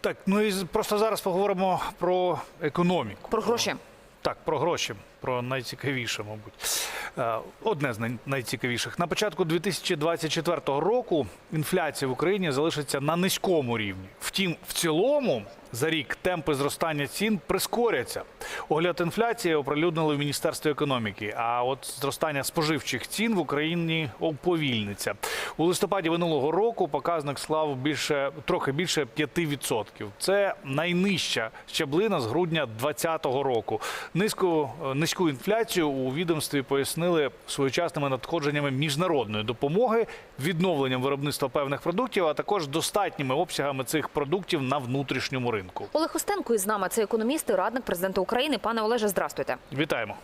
Так, ну і просто зараз поговоримо про економіку. Про гроші. Так, про гроші, про найцікавіше, мабуть. Е, Одне з найцікавіших. На початку 2024 року інфляція в Україні залишиться на низькому рівні. Втім, в цілому за рік темпи зростання цін прискоряться. Огляд інфляції оприлюднили в Міністерстві економіки. А от зростання споживчих цін в Україні уповільниться. У листопаді минулого року показник склав більше трохи більше 5%. Це найнижча щаблина з грудня 2020 року. Низьку низьку інфляцію у відомстві пояснили своєчасними надходженнями міжнародної допомоги, відновленням виробництва певних продуктів, а також достатніми обсягами цих продуктів на внутрішньому ринку. Олег Остенко із нами це економіст і радник президента України. Пане Олеже, здрастуйте. Вітаємо.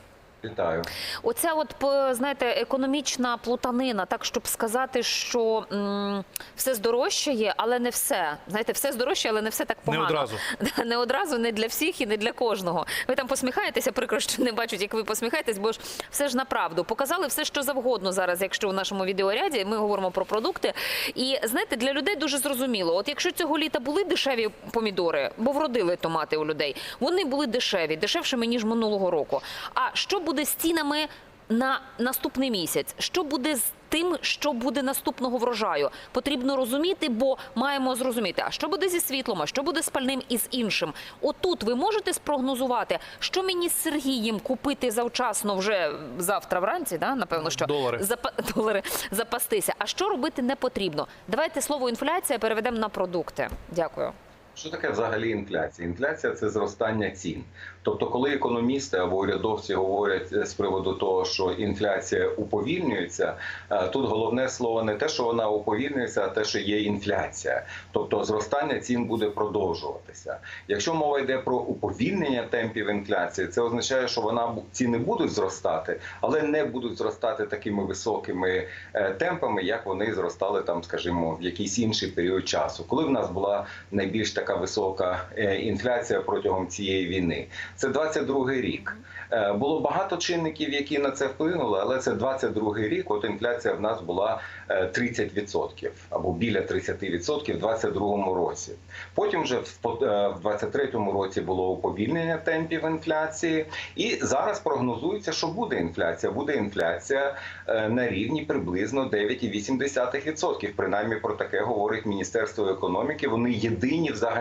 Вітаю. Оця от знаєте, економічна плутанина, так щоб сказати, що м, все здорожчає, але не все. Знаєте, все здорожчає, але не все так погано. одразу. Не одразу, не для всіх і не для кожного. Ви там посміхаєтеся, прикро, що не бачать, як ви посміхаєтесь, бо ж все ж на правду. Показали все, що завгодно зараз, якщо в нашому відеоряді ми говоримо про продукти. І знаєте, для людей дуже зрозуміло. От якщо цього літа були дешеві помідори, бо вродили томати у людей, вони були дешеві, дешевшими ніж минулого року. А що буде з цінами на наступний місяць? Що буде з тим, що буде наступного врожаю? Потрібно розуміти, бо маємо зрозуміти, а що буде зі світлом, а що буде з пальним і з іншим. Отут ви можете спрогнозувати, що мені з Сергієм купити завчасно вже завтра вранці, да? напевно, що Долари. Запа- долари запастися. А що робити не потрібно? Давайте слово інфляція переведемо на продукти. Дякую. Що таке взагалі інфляція? Інфляція це зростання цін. Тобто, коли економісти або урядовці говорять е, з приводу того, що інфляція уповільнюється, е, тут головне слово не те, що вона уповільнюється, а те, що є інфляція. Тобто зростання цін буде продовжуватися. Якщо мова йде про уповільнення темпів інфляції, це означає, що вона ціни будуть зростати, але не будуть зростати такими високими е, темпами, як вони зростали там, скажімо, в якийсь інший період часу, коли в нас була найбільш така висока е, інфляція протягом цієї війни. Це 22-й рік. Е, Було багато чинників, які на це вплинули, але це 22-й рік. От інфляція в нас була е, 30% або біля 30% в 22-му році. Потім вже в по- е, 23-му році було уповільнення темпів інфляції, і зараз прогнозується, що буде інфляція. Буде інфляція е, на рівні приблизно 9,8%. Принаймні про таке говорить Міністерство економіки. Вони єдині взагалі,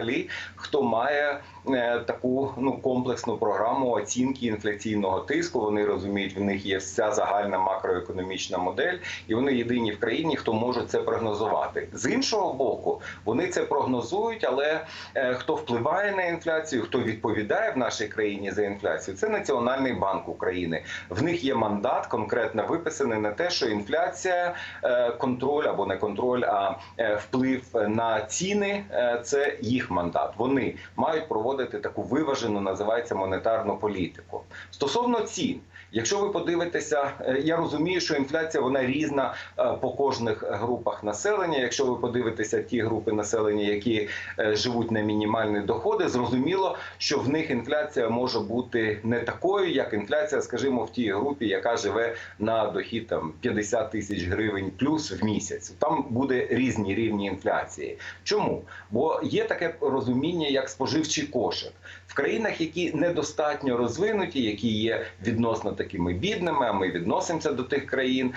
хто має е, таку ну комплексну програму оцінки інфляційного тиску. Вони розуміють, в них є вся загальна макроекономічна модель, і вони єдині в країні, хто може це прогнозувати. З іншого боку, вони це прогнозують, але е, хто впливає на інфляцію, хто відповідає в нашій країні за інфляцію, це Національний банк України. В них є мандат конкретно виписаний на те, що інфляція, е, контроль або не контроль, а вплив на ціни це їх мандат. Вони мають проводити таку виважену, називається монетарну політику. Стосовно цін. Якщо ви подивитеся, е, я розумію, що інфляція вона різна е, по кожних групах населення. Якщо ви подивитеся ті групи населення, які е, живуть на мінімальні доходи, зрозуміло, що в них інфляція може бути не такою, як інфляція, скажімо, в тій групі, яка живе на дохід там 50 тисяч гривень плюс в місяць. Там буде різні рівні інфляції. Чому? Бо є таке розуміння, як споживчий кошик в країнах, які недостатньо розвинуті, які є відносно такими бідними. А ми відносимося до тих країн.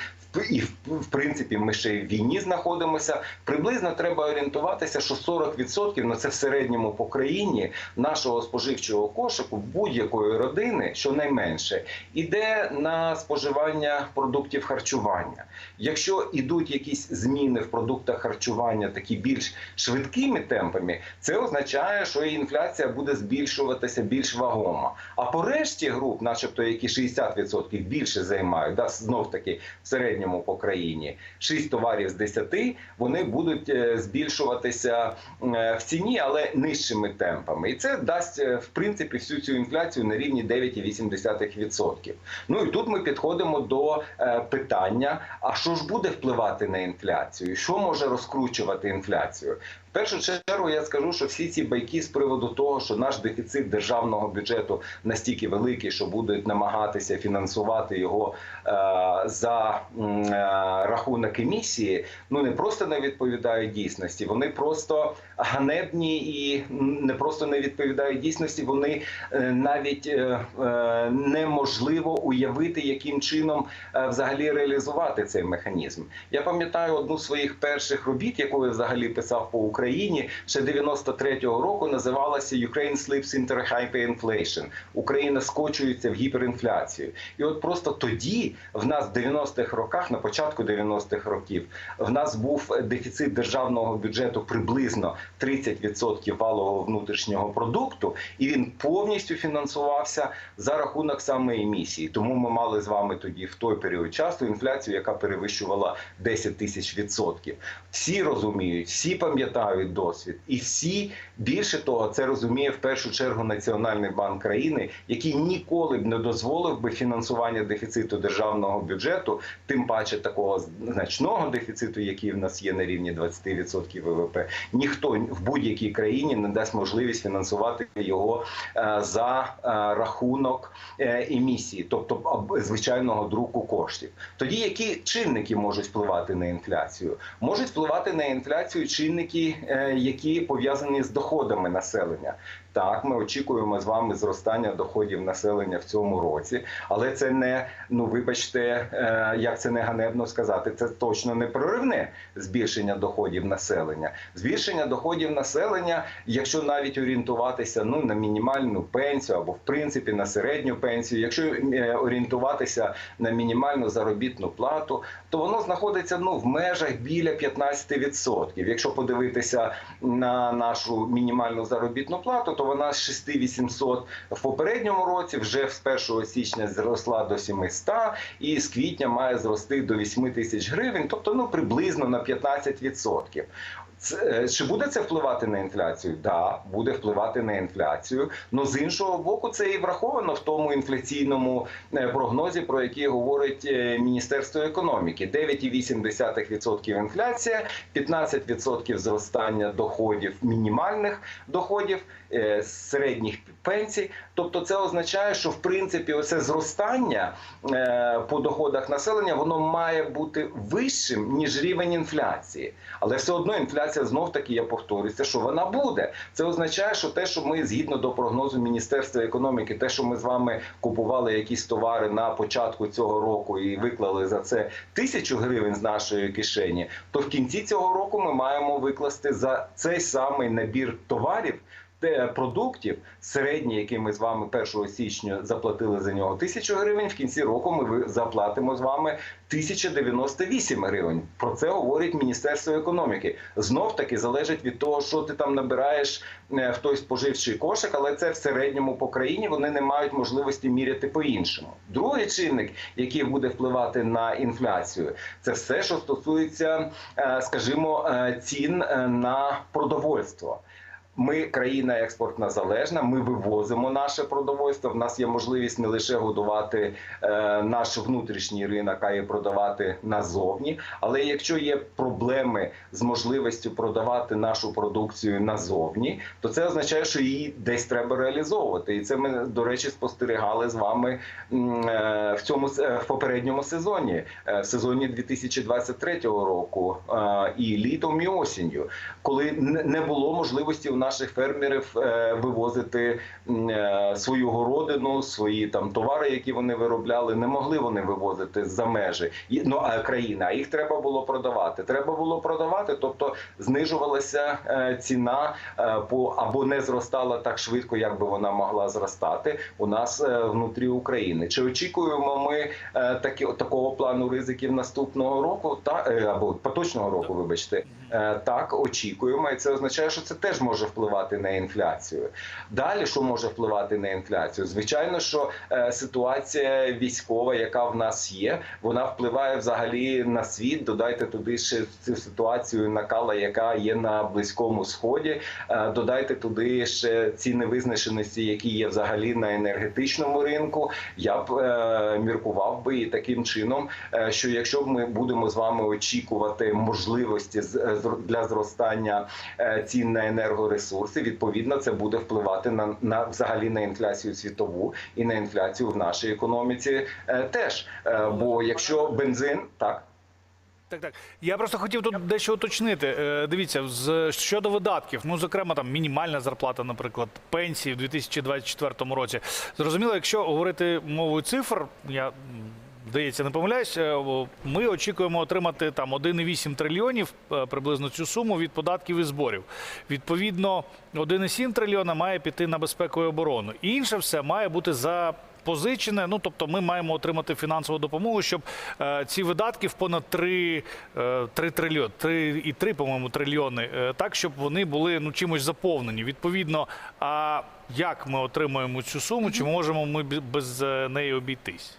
І в, принципі, ми ще й в війні знаходимося. Приблизно треба орієнтуватися, що 40% ну це в середньому по країні нашого споживчого кошику будь-якої родини, щонайменше, іде на споживання продуктів харчування. Якщо ідуть якісь зміни в продуктах харчування, такі більш швидкими темпами, це означає, що і інфляція буде збільшуватися більш вагомо. А по решті груп, начебто, які 60% більше займають, да, знов таки в середньому по країні, 6 товарів з 10, вони будуть е, збільшуватися е, в ціні, але нижчими темпами. І це дасть е, в принципі всю цю інфляцію на рівні 9,8%. Ну і тут ми підходимо до питання: а що ж буде впливати на інфляцію? Що може розкручувати інфляцію? В першу чергу я скажу, що всі ці байки з приводу того, що наш дефіцит державного бюджету настільки великий, що будуть намагатися фінансувати його е, за е, рахунок емісії, ну не просто не відповідають дійсності, вони просто ганебні і не просто не відповідають дійсності. Вони е, навіть е, е, неможливо уявити, яким чином е, взагалі реалізувати цей механізм. Я пам'ятаю одну з своїх перших робіт, яку я взагалі писав по Україні ще 93-го року. Називалася Ukraine slips into hyperinflation. Україна скочується в гіперінфляцію. І от просто тоді, в нас в 90-х роках, на початку 90-х років, в нас був дефіцит державного бюджету приблизно 30% валового внутрішнього продукту, і він повністю фінансувався за рахунок саме емісії. Тому ми мали з вами тоді в той період часу інфляцію, яка перевищувала 10 тисяч відсотків. Всі розуміють, всі пам'ятають досвід, і всі більше того, це розуміє в першу чергу Національний банк країни, який ніколи б не дозволив би фінансування дефіциту державного бюджету, тим паче такого значного дефіциту, який в нас є на рівні 20% ВВП. Ніхто в будь-якій країні не дасть можливість фінансувати його е, за е, рахунок е, емісії, тобто звичайного друку коштів. Тоді які чинники можуть впливати на інфляцію? Можуть впливати на інфляцію чинники, які пов'язані з доходами населення. Так, ми очікуємо з вами зростання доходів населення в цьому році, але це не ну вибачте, е, як це не ганебно сказати. Це точно не проривне збільшення доходів населення. Збільшення доходів населення, якщо навіть орієнтуватися ну на мінімальну пенсію або в принципі на середню пенсію, якщо е, орієнтуватися на мінімальну заробітну плату, то воно знаходиться ну в межах біля 15%. Якщо подивитися на нашу мінімальну заробітну плату, то вона з 6800 в попередньому році вже з 1 січня зросла до 700 і з квітня має зрости до 8 тисяч гривень, тобто ну приблизно на 15%. Це- е, Чи буде це впливати на інфляцію? Да, буде впливати на інфляцію. Но з іншого боку, це і враховано в тому інфляційному е, прогнозі, про який говорить е, Міністерство економіки. 9,8% інфляція, 15% зростання доходів мінімальних доходів, середніх пенсій. Тобто, це означає, що в принципі оце зростання е, по доходах населення воно має бути вищим ніж рівень інфляції, але все одно інфляція знов таки я повторюся, що вона буде. Це означає, що те, що ми згідно до прогнозу Міністерства економіки, те, що ми з вами купували якісь товари на початку цього року і виклали за це тисячу гривень з нашої кишені, то в кінці цього року ми маємо викласти за цей самий набір товарів. Те продуктів середній, який ми з вами 1 січня заплатили за нього тисячу гривень. В кінці року ми заплатимо з вами 1098 гривень. Про це говорить Міністерство економіки. Знов таки залежить від того, що ти там набираєш е, в той споживчий кошик, але це в середньому по країні вони не мають можливості міряти по-іншому. Другий чинник, який буде впливати на інфляцію, це все, що стосується, е, скажімо, е, цін е, на продовольство. Ми країна експортна залежна. Ми вивозимо наше продовольство. В нас є можливість не лише годувати е, наш внутрішній ринок, а й продавати назовні. Але якщо є проблеми з можливістю продавати нашу продукцію назовні, то це означає, що її десь треба реалізовувати. І це ми до речі спостерігали з вами е, в цьому е, в попередньому сезоні, в сезоні 2023 року, і літом, і осінню, коли не було можливості у наших фермерів е, вивозити е, свою городину, свої там товари, які вони виробляли, не могли вони вивозити за межі ну, країни, а їх треба було продавати. Треба було продавати, тобто знижувалася е, ціна по або не зростала так швидко, як би вона могла зростати у нас внутрі України. Чи очікуємо ми такі такого плану ризиків наступного року? Та або поточного року, вибачте, так очікуємо, і це означає, що це теж може впливати на інфляцію. Далі що може впливати на інфляцію? Звичайно, що е, ситуація військова, яка в нас є, вона впливає взагалі на світ. Додайте туди ще цю ситуацію накала, яка є на близькому сході. Е, Додайте туди ще ці невизначеності, які є взагалі на енергетичному ринку. Я б е, міркував би і таким чином, е, що якщо ми будемо з вами очікувати можливості для зростання цін на енергоресурси, відповідно це буде впливати на, на взагалі на інфляцію світову і на інфляцію в нашій економіці е, теж. Е, Бо якщо бензин так. Так, так. Я просто хотів тут дещо уточнити. Е, Дивіться, з щодо видатків, ну зокрема, там мінімальна зарплата, наприклад, пенсії в 2024 році. Зрозуміло, якщо говорити мовою цифр, я здається, не помиляюсь, е, ми очікуємо отримати там 1,8 трильйонів е, приблизно цю суму від податків і зборів. Відповідно, 1,7 трильйона має піти на безпеку і оборону. І інше все має бути за. Позичене, ну тобто ми маємо отримати фінансову допомогу, щоб е, ці видатки в понад 3, е, 3 трильйони, 3,3, по-моєму, трильйони, е, так, щоб вони були ну, чимось заповнені. Відповідно, а як ми отримуємо цю суму, чи можемо ми без е, неї обійтись?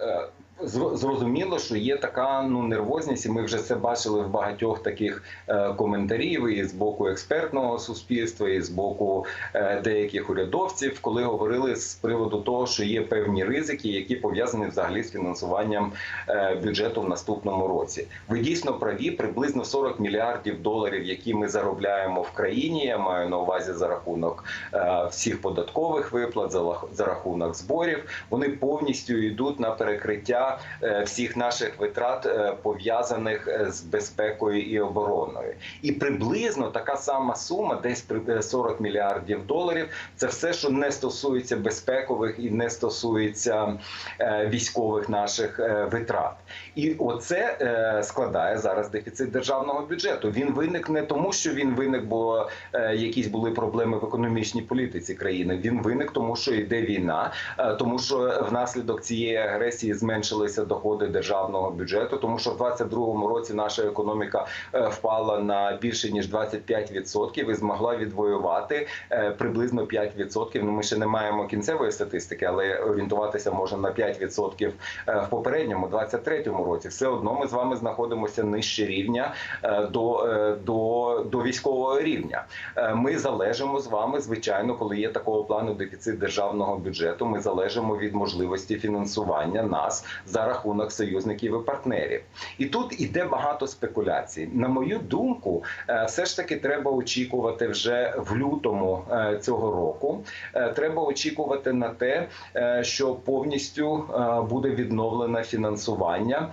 Е, зро- Зрозуміло, що є така ну нервозність, і ми вже це бачили в багатьох таких е, коментарів і з боку експертного суспільства, і з боку е, деяких урядовців, коли говорили з приводу того, що є певні ризики, які пов'язані взагалі з фінансуванням е, бюджету в наступному році. Ви дійсно праві, приблизно 40 мільярдів доларів, які ми заробляємо в країні. Я маю на увазі за рахунок е, всіх податкових виплат, за за рахунок зборів. Вони повністю йдуть на перекриття е, всіх наших витрат, е, пов'язаних е, з безпекою і обороною. І приблизно така сама сума, десь при- е, 40 мільярдів доларів. Це все, що не стосується безпекових і не стосується військових наших витрат. І оце складає зараз дефіцит державного бюджету. Він виник не тому, що він виник, бо якісь були проблеми в економічній політиці країни. Він виник тому, що йде війна, тому що внаслідок цієї агресії зменшилися доходи державного бюджету, тому що в 22-му році наша економіка е, впала на більше ніж 25% і змогла відвоювати е, приблизно 5%. Ну ми ще не маємо кінцевої статистики, але орієнтуватися можна на 5% е, в попередньому 23-му році. Все одно ми з вами знаходимося нижче рівня до, до, до військового рівня. Ми залежимо з вами, звичайно, коли є такого плану дефіцит державного бюджету. Ми залежимо від можливості фінансування нас за рахунок союзників і партнерів. І тут іде багато спекуляцій. На мою думку, е, все ж таки треба очікувати вже в лютому е, цього року. Е, Треба очікувати на те, що повністю буде відновлене фінансування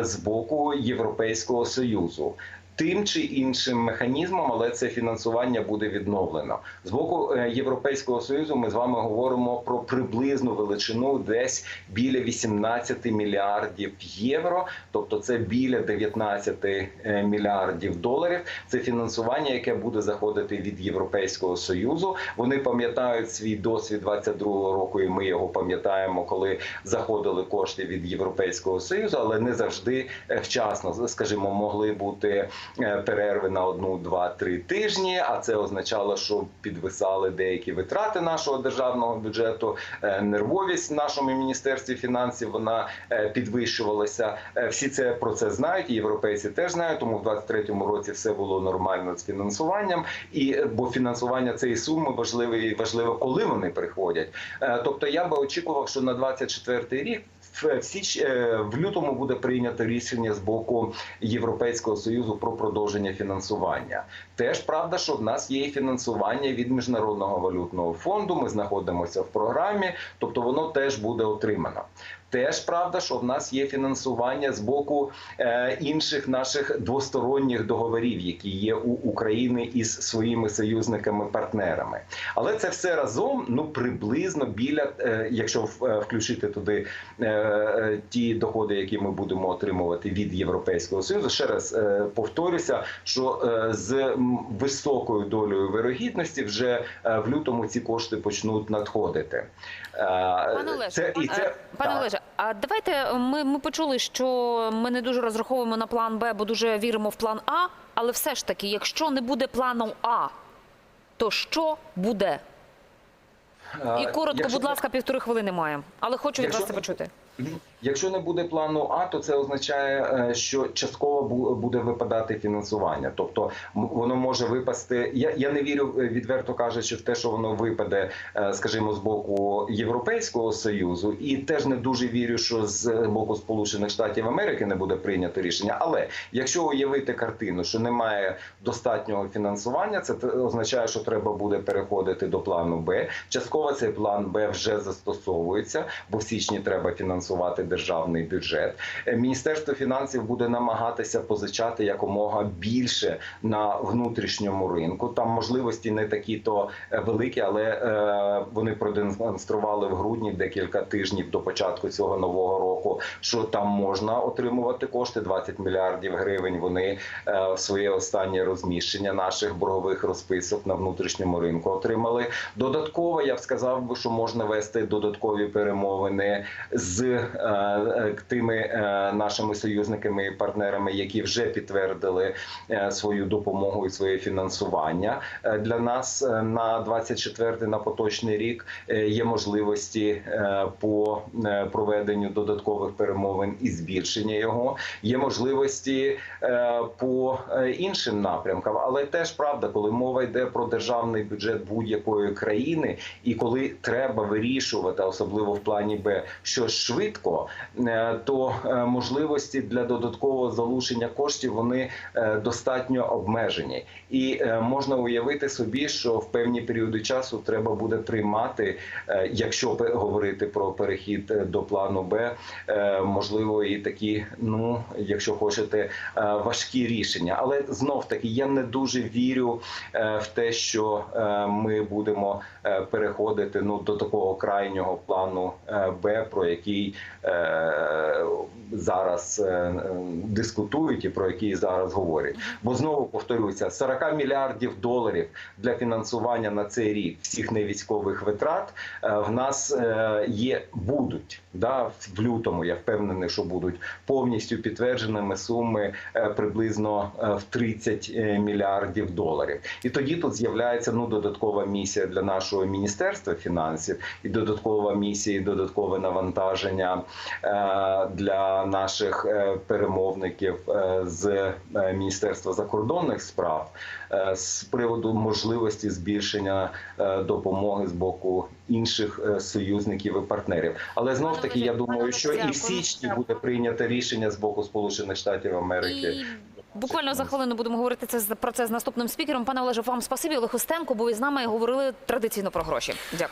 з боку Європейського союзу. Тим чи іншим механізмом, але це фінансування буде відновлено з боку е, Європейського союзу. Ми з вами говоримо про приблизну величину десь біля 18 мільярдів євро, тобто це біля 19 е, мільярдів доларів. Це фінансування, яке буде заходити від Європейського союзу. Вони пам'ятають свій досвід 22-го року, і ми його пам'ятаємо, коли заходили кошти від Європейського союзу, але не завжди е, вчасно, скажімо, могли бути перерви на одну, два, три тижні. А це означало, що підвисали деякі витрати нашого державного бюджету. Е, Нервовість в нашому міністерстві фінансів вона е, підвищувалася. Е, Всі це про це знають. Європейці теж знають. Тому в 23-му році все було нормально з фінансуванням. І е, бо фінансування цієї суми важливе і важливо, коли вони приходять. Е, Тобто, я би очікував, що на 24-й рік. В січ е, в лютому буде прийнято рішення з боку Європейського союзу про продовження фінансування. Теж правда, що в нас є і фінансування від міжнародного валютного фонду. Ми знаходимося в програмі, тобто воно теж буде отримано. Теж правда, що в нас є фінансування з боку е, інших наших двосторонніх договорів, які є у України із своїми союзниками-партнерами. Але це все разом ну приблизно біля, е, якщо в- е, включити туди е, е, ті доходи, які ми будемо отримувати від Європейського союзу. Ще раз е, повторюся, що е, з високою долею вирогідності вже е, в лютому ці кошти почнуть надходити. Е, Пане Олеже, це, і це, Е, Пане так. Олеже, а давайте ми, ми почули, що ми не дуже розраховуємо на план Б, бо дуже віримо в план А. Але все ж таки, якщо не буде плану А, то що буде? І коротко, якщо- будь ласка, півтори хвилини маємо. Але хочу від Якщо вас це почути. Якщо не буде плану А, то це означає, е, що частково буде випадати фінансування. Тобто воно може випасти. Я, я не вірю, е, відверто кажучи, в те, що воно випаде, е, скажімо, з боку Європейського союзу, і теж не дуже вірю, що з боку Сполучених Штатів Америки не буде прийнято рішення. Але якщо уявити картину, що немає достатнього фінансування, це означає, що треба буде переходити до плану Б. Частково цей план Б вже застосовується, бо в січні треба фінансувати державний бюджет. Е, Міністерство фінансів буде намагатися позичати якомога більше на внутрішньому ринку. Там можливості не такі то е, великі, але е, вони продемонстрували в грудні декілька тижнів до початку цього нового року, що там можна отримувати кошти 20 мільярдів гривень. Вони своє останнє розміщення наших боргових розписок на внутрішньому ринку отримали. Додатково я б сказав би, що можна вести додаткові перемовини з тими е, нашими союзниками і партнерами, які вже підтвердили е, свою допомогу і своє фінансування Е, для нас е, на 24 на поточний рік е, є можливості е, по е, проведенню додаткових перемовин і збільшення його. Є можливості е, по е, іншим напрямкам, але теж правда, коли мова йде про державний бюджет будь-якої країни, і коли треба вирішувати, особливо в плані Б, що швидко, е, то е, можливості для додаткового залучення коштів вони е, достатньо обмежені, і е, можна уявити собі, що в певні періоди часу треба буде приймати, е, якщо говорити про перехід е, до плану Б, е, можливо, і такі, ну якщо хочете, е, важкі рішення. Але знов таки я не дуже вірю е, в те, що е, ми будемо е, переходити ну до такого крайнього плану е, Б, про який е, зараз е, дискутують і про який зараз говорять. Бо знову повторюся, 40 мільярдів доларів для фінансування на цей рік всіх невійськових витрат е, в нас е, є будуть да в лютому. Я впевнений, що будуть повністю підтвердженими суми приблизно в 30 мільярдів доларів. І тоді тут з'являється ну додаткова місія для нашого міністерства фінансів і додаткова місія, і додаткове навантаження для наших е, перемовників е, з е, міністерства закордонних справ е, з приводу можливості збільшення е, допомоги з боку інших е, союзників і партнерів. Але знов таки я думаю, що і в січні буде прийнято рішення з боку Сполучених Штатів Америки. Буквально за хвилину будемо говорити це з- про це з наступним спікером. Пане Олеже, вам спасибі. Олег Устенко був із нами говорили традиційно про гроші. Дякую.